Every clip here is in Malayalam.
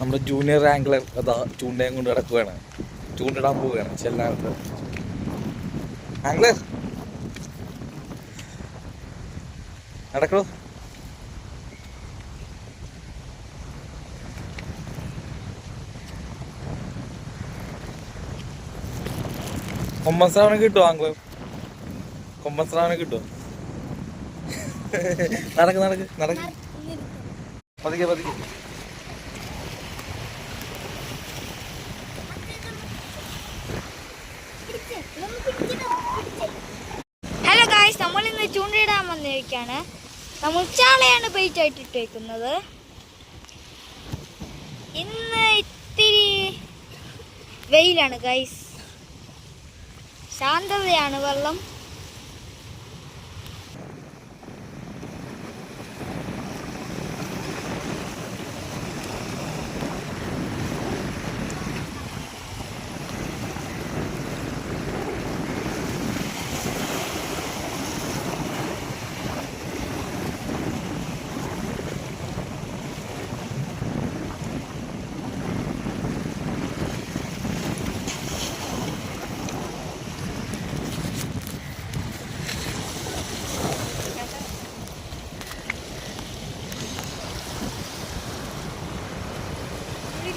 നമ്മുടെ ജൂനിയർ ആംഗ്ലർ അതാ ചൂണ്ടയും കൊണ്ട് കിടക്കുകയാണ് ചൂണ്ടിടാൻ പോവുകയാണ് ചെല്ലാനത്ത് ആംഗ്ലർ നടക്കണോ? കൊമ്പൻസ്രാവനെ കിട്ടുമോ ആംഗ്ലർ കൊമ്പൻസ്രാവനെ കിട്ടുമോ നടക്ക് നടക്ക് നടക്ക്. പതുക്കെ പതുക്കെ ഹലോ ഗായ്സ് നമ്മൾ ഇന്ന് വന്നിരിക്കുകയാണ്. നമ്മൾ ചാളയാണ് ബൈറ്റായിട്ട് ഇട്ടേക്കുന്നത്. ഇന്ന് ഇത്തിരി വെയിലാണ് ഗൈസ് ശാന്തതയാണ് വെള്ളം.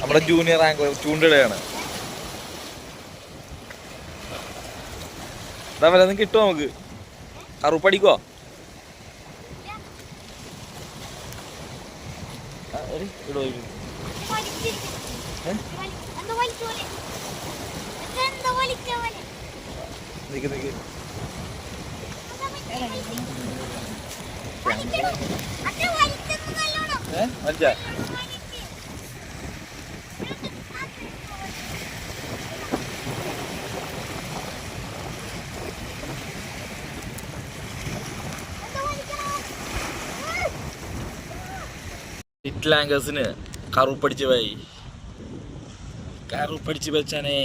നമ്മുടെ ജൂനിയർ റാങ്ക് ചൂണ്ടിടുകയാണ് ഇതാ വല്ലതും കിട്ടുമോ നമുക്ക്. ഏ? നിക്ക് നിക്ക്. ആങ്കേഴ്സിന് കറുപ്പടിച്ച് പോയി. കറുപ്പടിച്ച് വെച്ചാനേ.